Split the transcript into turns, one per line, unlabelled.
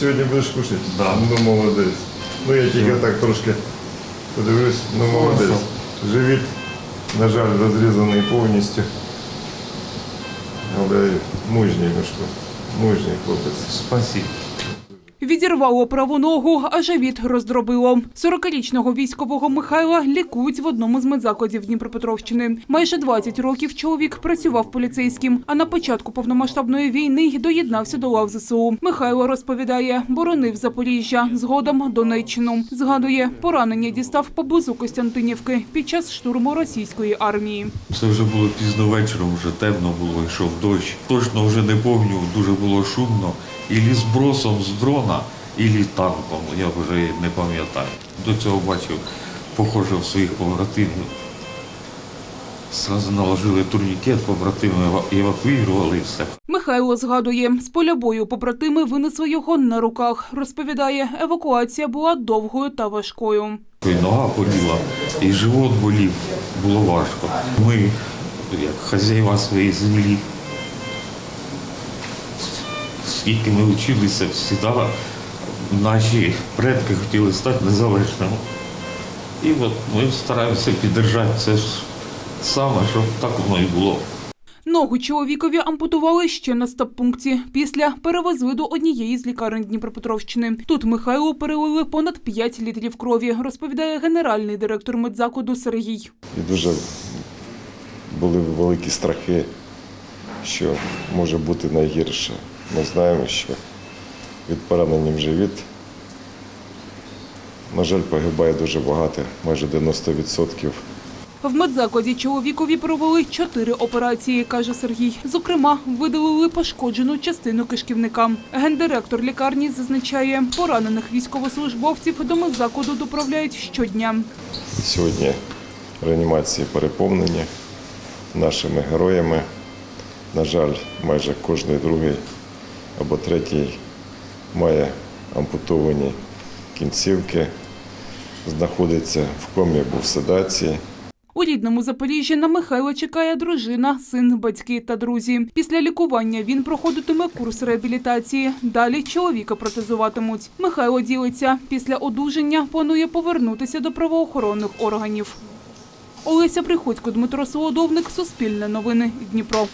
Сьогодні будеш кушати?
Да.
Ну молодець. Ну я тільки так трошки подивлюсь, ну молодець. Живіт, на жаль, розрізаний повністю. Але мужній Мишко, мужній хлопець.
Спасибо.
Відірвало праву ногу, а живіт роздробило. 40-річного військового Михайла лікують в одному з медзакладів Дніпропетровщини. Майже 20 років чоловік працював поліцейським, а на початку повномасштабної війни доєднався до лав ЗСУ. Михайло розповідає, боронив Запоріжжя, згодом Донеччину. Згадує, поранення дістав поблизу Костянтинівки під час штурму російської армії.
Це вже було пізно вечором, вже темно було, йшов дощ. Точно вже не пам'ятаю, дуже було шумно. І ліз бросом з дрона, і ліз танком. Я вже не пам'ятаю. До цього бачив, похоже в своїх побратимів. Зразу наложили турнікет, побратими евакуювали все.
Михайло згадує, з поля бою побратими винесли його на руках. Розповідає, евакуація була довгою та важкою.
І нога боліла, і живот болів, було важко. Ми, як хазяїва своєї землі, скільки ми вчилися, завжди наші предки хотіли стати незалежними. І от ми стараємося підтримати це ж саме, щоб так воно і було.
Ногу чоловікові ампутували ще на стаб-пункті. Після перевезли до однієї з лікарень Дніпропетровщини. Тут Михайлу перелили понад 5 літрів крові, розповідає генеральний директор медзакладу Сергій.
І дуже були великі страхи, що може бути найгірше. Ми знаємо, що від поранення в живіт, на жаль, погибає дуже багато, майже 90%.
В медзакладі чоловікові провели чотири операції, каже Сергій. Зокрема, видалили пошкоджену частину кишківника. Гендиректор лікарні зазначає, поранених військовослужбовців до медзакладу доправляють щодня.
Сьогодні реанімації переповнені нашими героями. На жаль, майже кожний другий або третій має ампутовані кінцівки, знаходиться в комі або в седації.
У рідному Запоріжжі на Михайла чекає дружина, син, батьки та друзі. Після лікування він проходитиме курс реабілітації. Далі чоловіка протезуватимуть. Михайло ділиться. Після одужання планує повернутися до правоохоронних органів. Олеся Приходько, Дмитро Солодовник, Суспільне новини, Дніпро.